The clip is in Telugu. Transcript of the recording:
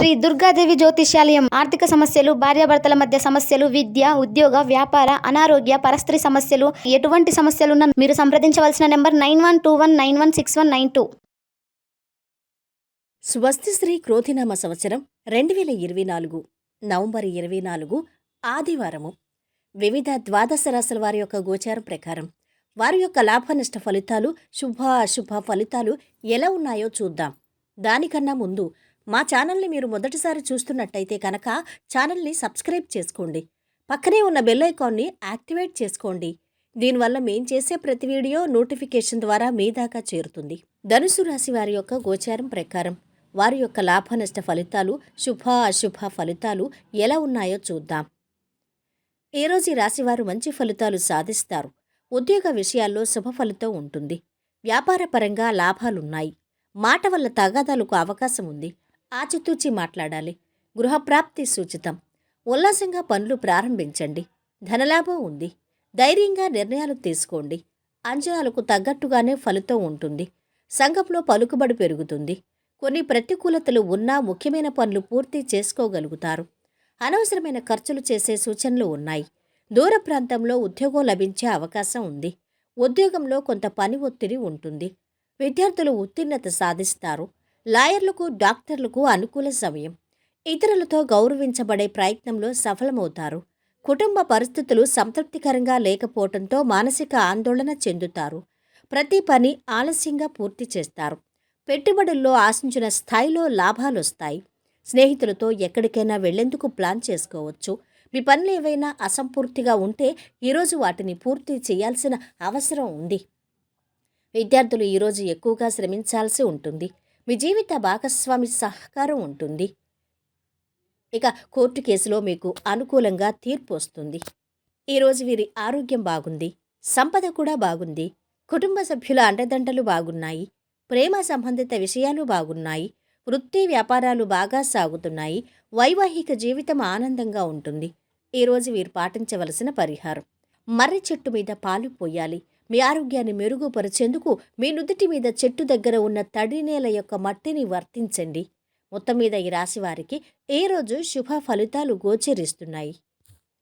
శ్రీ దుర్గాదేవి జ్యోతిష్యాలయం. ఆర్థిక సమస్యలు భార్యాభర్తల మధ్య సమస్యలు విద్య ఉద్యోగ వ్యాపార అనారోగ్య పరస్త్రీ సమస్యలు ఎటువంటి సమస్యలున్నా మీరు సంప్రదించవలసిన number nine one two one nine one six one nine two. స్వస్తి శ్రీ క్రోధినామ సంవత్సరం రెండు వేల ఇరవై నాలుగు నవంబర్ ఇరవై నాలుగు ఆదివారము. వివిధ ద్వాదశ రాశుల వారి యొక్క గోచారం ప్రకారం వారి యొక్క లాభనష్ట ఫలితాలు శుభ అశుభ ఫలితాలు ఎలా ఉన్నాయో చూద్దాం. దానికన్నా ముందు మా ఛానల్ని మీరు మొదటిసారి చూస్తున్నట్టయితే కనుక ఛానల్ని సబ్స్క్రైబ్ చేసుకోండి. పక్కనే ఉన్న బెల్ ఐకాన్ని యాక్టివేట్ చేసుకోండి. దీనివల్ల మేం చేసే ప్రతి వీడియో నోటిఫికేషన్ ద్వారా మీ దాకా చేరుతుంది. ధనుసు రాశి వారి యొక్క గోచారం ప్రకారం వారి యొక్క లాభ నష్ట ఫలితాలు శుభ అశుభ ఫలితాలు ఎలా ఉన్నాయో చూద్దాం. ఈరోజు ఈ రాశివారు మంచి ఫలితాలు సాధిస్తారు? ఉద్యోగ విషయాల్లో శుభ ఫలితం ఉంటుంది. వ్యాపారపరంగా లాభాలున్నాయి. మాట వల్ల తగాదాలకు అవకాశం ఉంది. ఆచితూచి మాట్లాడాలి. గృహప్రాప్తి సూచితం. ఉల్లాసంగా పనులు ప్రారంభించండి. ధనలాభం ఉంది. ధైర్యంగా నిర్ణయాలు తీసుకోండి. అంచనాలకు తగ్గట్టుగానే ఫలితం ఉంటుంది. సంఘంలో పలుకుబడి పెరుగుతుంది. కొన్ని ప్రతికూలతలు ఉన్నా ముఖ్యమైన పనులు పూర్తి చేసుకోగలుగుతారు. అనవసరమైన ఖర్చులు చేసే సూచనలు ఉన్నాయి. దూర ప్రాంతంలో ఉద్యోగం లభించే అవకాశం ఉంది. ఉద్యోగంలో కొంత పని ఒత్తిడి ఉంటుంది. విద్యార్థులు ఉత్తీర్ణత సాధిస్తారు. లాయర్లకు డాక్టర్లకు అనుకూల సమయం. ఇతరులతో గౌరవించబడే ప్రయత్నంలో సఫలమవుతారు. కుటుంబ పరిస్థితులు సంతృప్తికరంగా లేకపోవడంతో మానసిక ఆందోళన చెందుతారు. ప్రతి పని ఆలస్యంగా పూర్తి చేస్తారు. పెట్టుబడుల్లో ఆశించిన స్థాయిలో లాభాలు వస్తాయి స్నేహితులతో ఎక్కడికైనా వెళ్ళేందుకు ప్లాన్ చేసుకోవచ్చు. మీ పనులు ఏవైనా అసంపూర్తిగా ఉంటే ఈరోజు వాటిని పూర్తి చేయాల్సిన అవసరం ఉంది. విద్యార్థులు ఈరోజు ఎక్కువగా శ్రమించాల్సి ఉంటుంది. మీ జీవిత భాగస్వామి సహకారం ఉంటుంది. ఇక కోర్టు కేసులో మీకు అనుకూలంగా తీర్పు వస్తుంది. ఈరోజు వీరి ఆరోగ్యం బాగుంది సంపద కూడా బాగుంది కుటుంబ సభ్యుల అండదండలు బాగున్నాయి ప్రేమ సంబంధిత విషయాలు బాగున్నాయి వృత్తి వ్యాపారాలు బాగా సాగుతున్నాయి వైవాహిక జీవితం ఆనందంగా ఉంటుంది. ఈరోజు వీరు పాటించవలసిన పరిహారం మర్రి చెట్టు మీద పాలు పోయాలి మీ ఆరోగ్యాన్ని మెరుగుపరిచేందుకు మీ నుదుటి మీద చెట్టు దగ్గర ఉన్న తడి నేల యొక్క మట్టిని వర్తించండి. మొత్తం మీద ఈ రాశి వారికి ఏ రోజు శుభ ఫలితాలు గోచరిస్తున్నాయి?